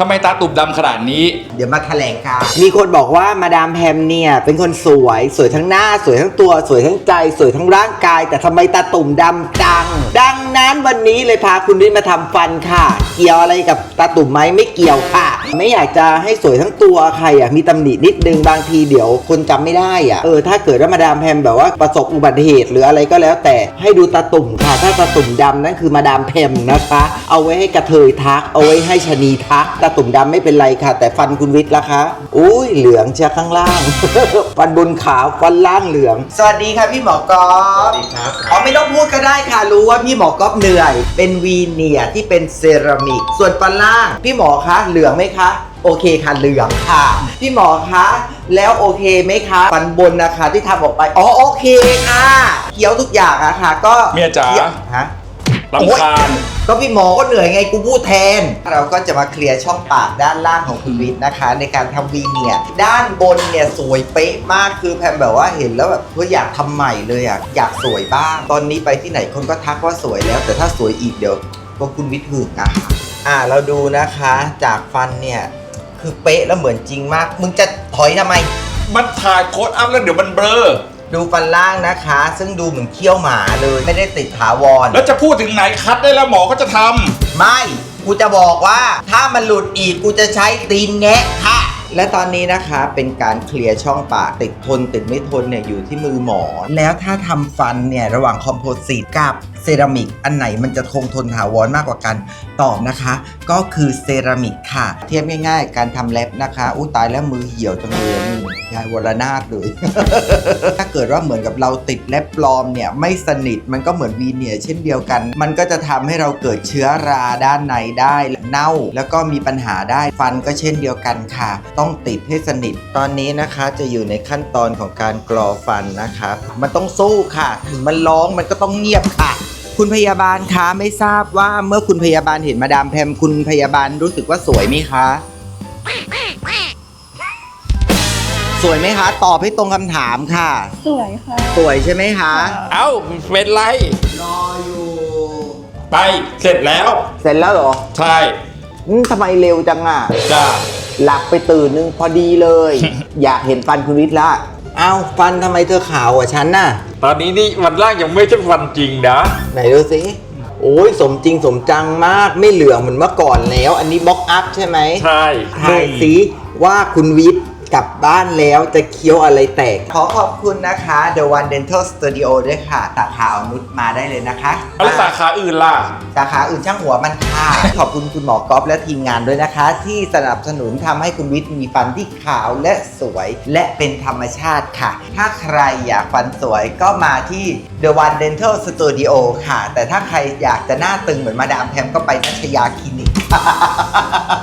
ทำไมตาตุ่มดำขนาดนี้ เดี๋ยวมาแถลงข่าวมีคนบอกว่ามาดามแพมเนี่ย เป็นคนสวยสวยทั้งหน้า สวยทั้งตัว สวยทั้งใจ สวยทั้งร่างกาย แต่ทำไมตาตุ่มดำจัง ดังนั้นวันนี้เลยพาคุณวิทย์มาทำฟันค่ะ เกี่ยวอะไรกับตาตุ่มไหมไม่เกี่ยวค่ะ ไม่อยากจะให้สวยทั้งตัวใครอะมีตำหนินิดนึงบางทีเดี๋ยวคนจำไม่ได้อะเออถ้าเกิดว่ามาดามแพมแบบว่าประสบอุบัติเหตุหรืออะไรก็แล้ว แต่ให้ดูตาตุ่มค่ะ ถ้าตาตุ่มดำนั่นคือมาดามแพมนะคะ เอาไว้ให้กระเทยทัก เอาไว้ให้ชะนีทักตาตุ่มดำไม่เป็นไรค่ะ แต่ฟันคุณวิทย์ล่ะคะ อุ้ยเหลืองเชียข้างล่าง ฟันบนขาวฟันล่างเหลือง สวัสดีค่ะพี่หมอกอฟสวัสดีครับ อ๋อไม่ต้องพูดก็ได้ค่ะ รู้ว่าพี่หมอกอฟเหนื่อย เป็นวีเนียร์ที่เป็นเซรามิก ส่วนฟันล่างพี่หมอคะเหลืองไหมคะ โอเคค่ะเหลืองค่ะพี่หมอคะแล้วโอเคไหมคะฟันบนนะคะที่ทำออกไปอ๋อโอเคค่ะเคี้ยวทุกอย่างอะค่ะ ก็เมียจ๋าคี้วฮะ รำคาญ ก็พี่หมอก็เหนื่อยไงกูพูดแทน เราก็จะมาเคลียร์ช่องปากด้านล่างของคุณวิทย์นะคะ ในการทำวีเนียร์ด้านบนเนี่ยสวยเป๊ะมากคือแพมแบบว่าเห็นแล้วแบบเพื่ออยากทำใหม่เลยอะอยากสวยบ้าง ตอนนี้ไปที่ไหนคนก็ทักว่าสวยแล้ว แต่ถ้าสวยอีกเดี๋ยวก็คุณวิทย์หึงนะคะอ่าเราดูนะคะจากฟันเนี่ยคือเป๊ะแล้วเหมือนจริงมาก มึงจะถอยทำไม มันถ่ายโค้ดอัพแล้วเดี๋ยวมันเบลอ ดูฟันล่างนะคะ ซึ่งดูเหมือนเขี้ยวหมาเลยไม่ได้ติดถาวร แล้วจะพูดถึงไหนคัดได้แล้วหมอก็จะทไม่ กูจะบอกว่าถ้ามันหลุดอีกกูจะใช้ตีนแงะค่ะ และตอนนี้นะคะเป็นการเคลียร์ช่องปากติดทนติดไม่ทนเนี่ยอยู่ที่มือหมอ แล้วถ้าทำฟันเนี่ยระหว่างคอมโพสิตกับ เซรามิกอันไหนมันจะคงทนถาวรมากกว่ากันตอบนะคะ ก็คือเซรามิกค่ะ เทียบง่ายๆ การทำเล็บนะคะอู้ตายแล้วมือเหี่ยวจังเลยนี่ยายวรนาถเลยถ้าเกิดว่าเหมือนกับเราติดเล็บปลอมเนี่ยไม่สนิทมันก็เหมือนวีเนียเช่นเดียวกัน มันก็จะทำให้เราเกิดเชื้อราด้านในได้เน่า แล้วก็มีปัญหาได้ฟันก็เช่นเดียวกันค่ะ ต้องติดให้สนิทตอนนี้นะคะจะอยู่ในขั้นตอนของการกรอฟันนะคะ มันต้องสู้ค่ะ ถึงมันร้องมันก็ต้องเงียบค่ะ คุณพยาบาลคะไม่ทราบว่าเมื่อคุณพยาบาลเห็นมาดามแพมคุณพยาบาลรู้สึกว่าสวยไหมคะ สวยไหมคะ ตอบให้ตรงคำถามค่ะ สวยค่ะ สวยใช่ไหมคะำเอ้า เป็นไร รออยู่ ไป เสร็จแล้ว เสร็จแล้วเหรอใช่อืมทำไมเร็วจังอะ จ้าหลับไปตื่นนึงพอดีเลย อยากเห็นฟันคุณวิทย์ละ เอ้าฟันทำไมเธอขาวกว่าฉันน่ะ ตอนนี้นี่วันล่างยังไม่ใช่ฟันจริงนะ ไหนดูสิ โอ้ยสมจริงสมจังมากไม่เหลืองเหมือนเมื่อก่อนแล้ว อันนี้บล็อกอัพใช่ไหมใช่ทายสิว่าคุณวิทย์ กลับบ้านแล้วจะเคี้ยวอะไรแตก ขอขอบคุณนะคะ The One Dental Studio ด้วยค่ะสาขาอนุชมาได้เลยนะคะ แล้วสาขาอื่นล่ะ สาขาอื่นช่างหัวมันค่ะ ขอบคุณคุณหมอกอฟและทีมงานด้วยนะคะ ที่สนับสนุนทำให้คุณวิทย์มีฟันที่ขาวและสวย และเป็นธรรมชาติค่ะ ถ้าใครอยากฟันสวยก็มาที่ The One Dental Studio ค่ะ แต่ถ้าใครอยากจะหน้าตึงเหมือนมาดามแพมก็ไปนัชยาคลินิก